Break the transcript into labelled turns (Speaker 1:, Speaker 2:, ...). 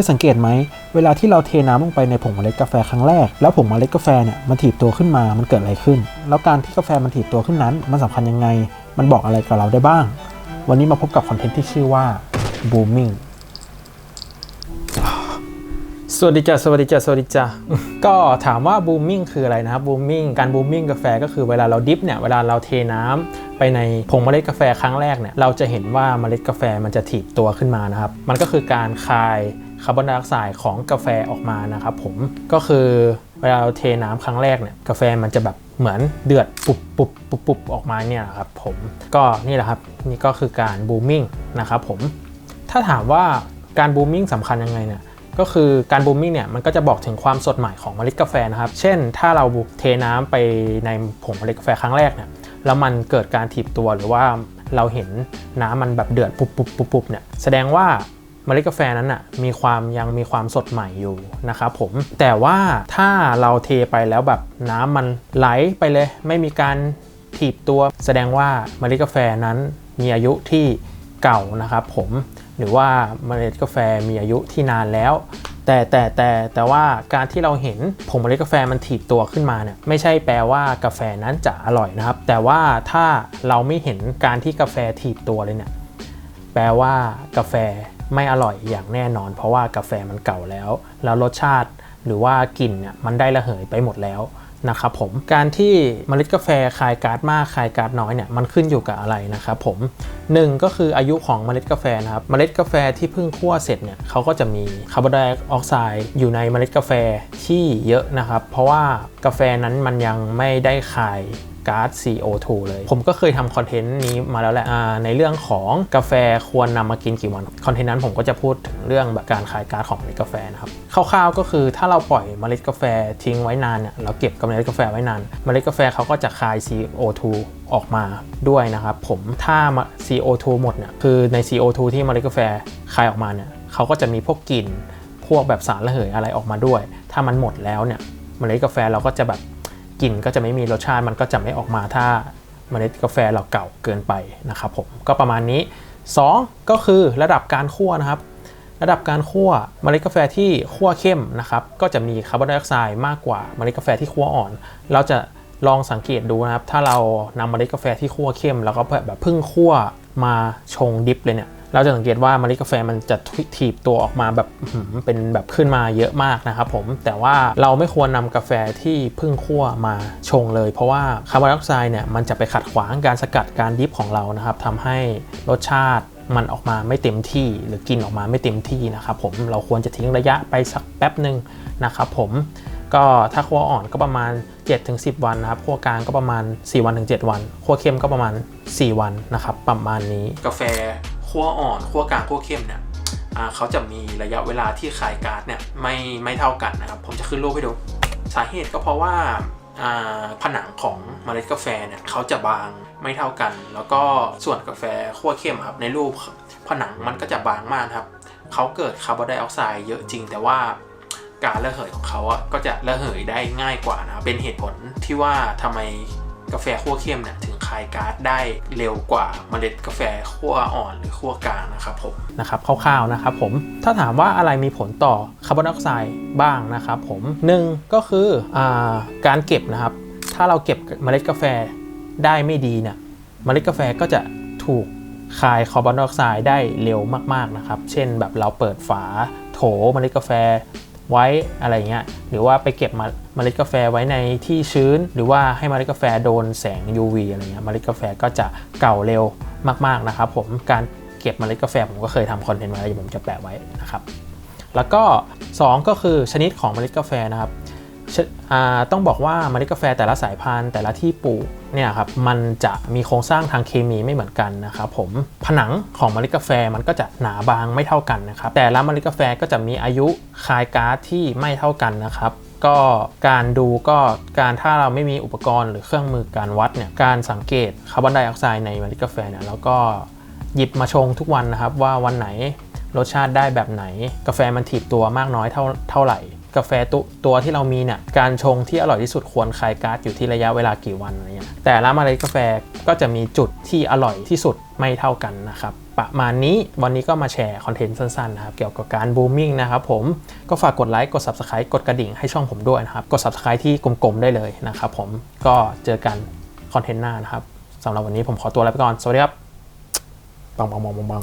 Speaker 1: ยสังเกตไหม เวลาที่เราเทน้ำลงไปในผงเมล็ดกาแฟครั้งแรก แล้วผงเมล็ดกาแฟเนี่ยมันถีบตัวขึ้นมา มันเกิดอะไรขึ้น แล้วการที่กาแฟมันถีบตัวขึ้นนั้น มันสำคัญยังไง มันบอกอะไรกับเราได้บ้าง วันนี้มาพบกับคอนเทนต์ที่ชื่อว่า booming สวัสดีจ้าสวัสดีจ้าสวัสดีจ้าก็ถามว่าบูมมิ่งคืออะไรนะครับบูมมิ่งการบูมมิ่งกาแฟก็คือเวลาเราดิฟเนี่ยเวลาเราเทน้ำไปในผงเมล็ดกาแฟครั้งแรกเนี่ยเราจะเห็นว่าเมล็ดกาแฟมันจะถีบตัวขึ้นมานะครับ มันก็คือการคาย คาร์บอนไดออกไซด์ของกาแฟออกมานะครับผมก็คือเวลาเราเทน้ำครั้งแรกเนี่ยกาแฟมันจะแบบเหมือนเดือดปุบปุบปุบปุบออกมาเนี่ยครับผมก็นี่แหละครับนี่ก็คือการบูมมิ่งนะครับผมถ้าถามว่าการบูมมิ่งสำคัญยังไงเนี่ยก็คือการบูมมิ่งเนี่ยมันก็จะบอกถึงความสดใหม่ของเมล็ดกาแฟนะครับ เช่น ถ้าเราเทน้ำไปในผงเมล็ดกาแฟครั้งแรกเนี่ยแล้วมันเกิดการถีบตัวหรือว่าเราเห็นน้ำมันแบบเดือดปุบปุบปุบปุบเนี่ยแสดงว่า เมล็ดกาแฟนั้นอะมีความยังมีความสดใหม่อยู่นะครับผมแต่ว่าถ้าเราเทไปแล้วแบบน้ำมันไหลไปเลย ไม่มีการถีบตัว แสดงว่าเมล็ดกาแฟนั้นมีอายุที่เก่านะครับผมหรือว่าเมล็ดกาแฟมีอายุที่นานแล้ว แต่แต่แต่แต่ว่าการที่เราเห็นผงเมล็ดกาแฟมันถีบตัวขึ้นมาเนี่ยไม่ใช่แปลว่ากาแฟนั้นจะอร่อยนะครับ แต่ว่าถ้าเราไม่เห็นการที่กาแฟถีบตัวเลยเนี่ยแปลว่ากาแฟ ไม่อร่อยอย่างแน่นอน เพราะว่ากาแฟมันเก่าแล้ว แล้วรสชาติหรือว่ากลิ่นเนี่ยมันได้ระเหยไปหมดแล้วนะครับผมการที่เมล็ดกาแฟคายก๊าซมากคายก๊าซน้อยเนี่ยมันขึ้นอยู่กับอะไรนะครับผมหนึ่งก็คืออายุของเมล็ดกาแฟนะครับเมล็ดกาแฟที่เพิ่งคั่วเสร็จเนี่ยเขาก็จะมีคาร์บอนไดออกไซด์อยู่ในเมล็ดกาแฟที่เยอะนะครับ เพราะว่ากาแฟนั้นมันยังไม่ได้คาย ก๊าซ CO2 เลย ผมก็เคยทำคอนเทนต์นี้มาแล้วแหละในเรื่องของกาแฟควรนำมากินกี่วัน คอนเทนต์นั้นผมก็จะพูดถึงเรื่องแบบการคายก๊าซของเมล็ดกาแฟนะครับ คร่าวๆก็คือถ้าเราปล่อยเมล็ดกาแฟทิ้งไว้นานเนี่ย เราเก็บกับเมล็ดกาแฟไว้นาน เมล็ดกาแฟเขาก็จะคาย CO2 ออกมาด้วยนะครับผม ถ้า CO2 หมดเนี่ย คือใน CO2 ที่เมล็ดกาแฟคายออกมาเนี่ย เขาก็จะมีพวกกลิ่น พวกแบบสารระเหยอะไรออกมาด้วย ถ้ามันหมดแล้วเนี่ย เมล็ดกาแฟเราก็จะแบบ กลิ่นก็จะไม่มีรสชาติมันก็จะไม่ออกมาถ้าเมล็ดกาแฟเราเก่าเกินไปนะครับผมก็ประมาณนี้ 2 ก็คือระดับการคั่วนะครับ ระดับการคั่วเมล็ดกาแฟที่คั่วเข้มนะครับก็จะมีคาร์บอนไดออกไซด์มากกว่าเมล็ดกาแฟที่คั่วอ่อน เราจะลองสังเกตดูนะครับ ถ้าเรานำเมล็ดกาแฟที่คั่วเข้ม แล้วก็แบบเพิ่งคั่วมาชงดิฟเลยเนี่ย เราจะสังเกตว่าเมล็ดกาแฟมันจะถีบตัวออกมาแบบเป็นแบบขึ้นมาเยอะมากนะครับผมแต่ว่าเราไม่ควรนำกาแฟที่เพิ่งคั่วมาชงเลย เพราะว่าคาร์บอนไดออกไซด์เนี่ยมันจะไปขัดขวางการสกัดการดิฟของเรานะครับทำให้รสชาติมันออกมาไม่เต็มที่หรือกินออกมาไม่เต็มที่นะครับผมเราควรจะทิ้งระยะไปสักแป๊บหนึ่งนะครับผมก็ถ้าคั่วอ่อนก็ประมาณ 7-10 วันนะครับคั่วกลางก็ประมาณ 4 วันถึง 7 วันคั่วเข้มก็ประมาณ 4 วันนะครับประมาณนี้กาแฟ คั่วอ่อนคั่วกลางคั่วเข้มเนี่ยเขาจะมีระยะเวลาที่คายก๊าซเนี่ยไม่ไม่เท่ากันนะครับ ผมจะขึ้นรูปให้ดู สาเหตุก็เพราะว่าผนังของเมล็ดกาแฟเนี่ยเขาจะบางไม่เท่ากัน แล้วก็ส่วนกาแฟคั่วเข้มครับในรูปผนังมันก็จะบางมากครับเขาเกิดคาร์บอนไดออกไซด์เยอะจริง แต่ว่าการระเหยของเขาอะก็จะระเหยได้ง่ายกว่านะเป็นเหตุผลที่ว่าทำไมกาแฟคั่วเข้มเนี่ยถึงายก๊าซได้เร็วกว่าเมล็ดกาแฟคั่วอ่อนหรือคั่วกลางนะครับผมนะครับคร่าวๆนะครับผมถ้าถามว่าอะไรมีผลต่อคาร์บอนไดออกไซด์บ้างนะครับผมหนึ่งก็คืออการเก็บนะครับ ถ้าเราเก็บเมล็ดกาแฟได้ไม่ดีเนี่ยเมล็ดกาแฟก็จะถูกคายคาร์บอนไดออกไซด์ได้เร็วมากๆนะครับ เช่นแบบเราเปิดฝาโถเมล็ดกาแฟ ไว้อะไรเงี้ยหรือว่าไปเก็บมาเมล็ดกาแฟไว้ในที่ชื้น หรือว่าให้เมล็ดกาแฟโดนแสง UV อะไรเงี้ยเมล็ดกาแฟก็จะเก่าเร็วมากๆนะครับผมการเก็บเมล็ดกาแฟผมก็เคยทำคอนเทนต์มาแล้วผมจะแปะไว้นะครับแล้วก็ 2 ก็คือชนิดของเมล็ดกาแฟนะครับ ต้องบอกว่าเมล็ดกาแฟแต่ละสายพันธุ์แต่ละที่ปลูกเนี่ยครับมันจะมีโครงสร้างทางเคมีไม่เหมือนกันนะครับผมผนังของเมล็ดกาแฟมันก็จะหนาบางไม่เท่ากันนะครับแต่ละเมล็ดกาแฟก็จะมีอายุคายก๊าซที่ไม่เท่ากันนะครับก็การดูก็การถ้าเราไม่มีอุปกรณ์หรือเครื่องมือการวัดเนี่ยการสังเกตคาร์บอนไดออกไซด์ในเมล็ดกาแฟเนี่ยแล้วก็หยิบมาชงทุกวันนะครับว่าวันไหนรสชาติได้แบบไหน กาแฟมันถีบตัวมากน้อยเท่าเท่าไหร่ กาแฟตตัวที่เรามีเนี่ยการชงที่อร่อยที่สุดควรคลายการ์ดอยู่ที่ระยะเวลากี่วันอะไรเงี้ยแต่ละเมล็ดกาแฟก็จะมีจุดที่อร่อยที่สุดไม่เท่ากันนะครับประมาณนี้วันนี้ก็มาแชร์คอนเทนต์สั้นๆนะครับเกี่ยวกับการบูมมิ่งนะครับผมก็ฝากกดไลค์กด Subscribe กดกระดิ่งให้ช่องผมด้วยนะครับ กด Subscribe ที่กลมๆได้เลยนะครับผมก็เจอกันคอนเทนต์หน้านะครับสำหรับวันนี้ผมขอตัวลาไปก่อน สวัสดีครับปังปังปังปังปัง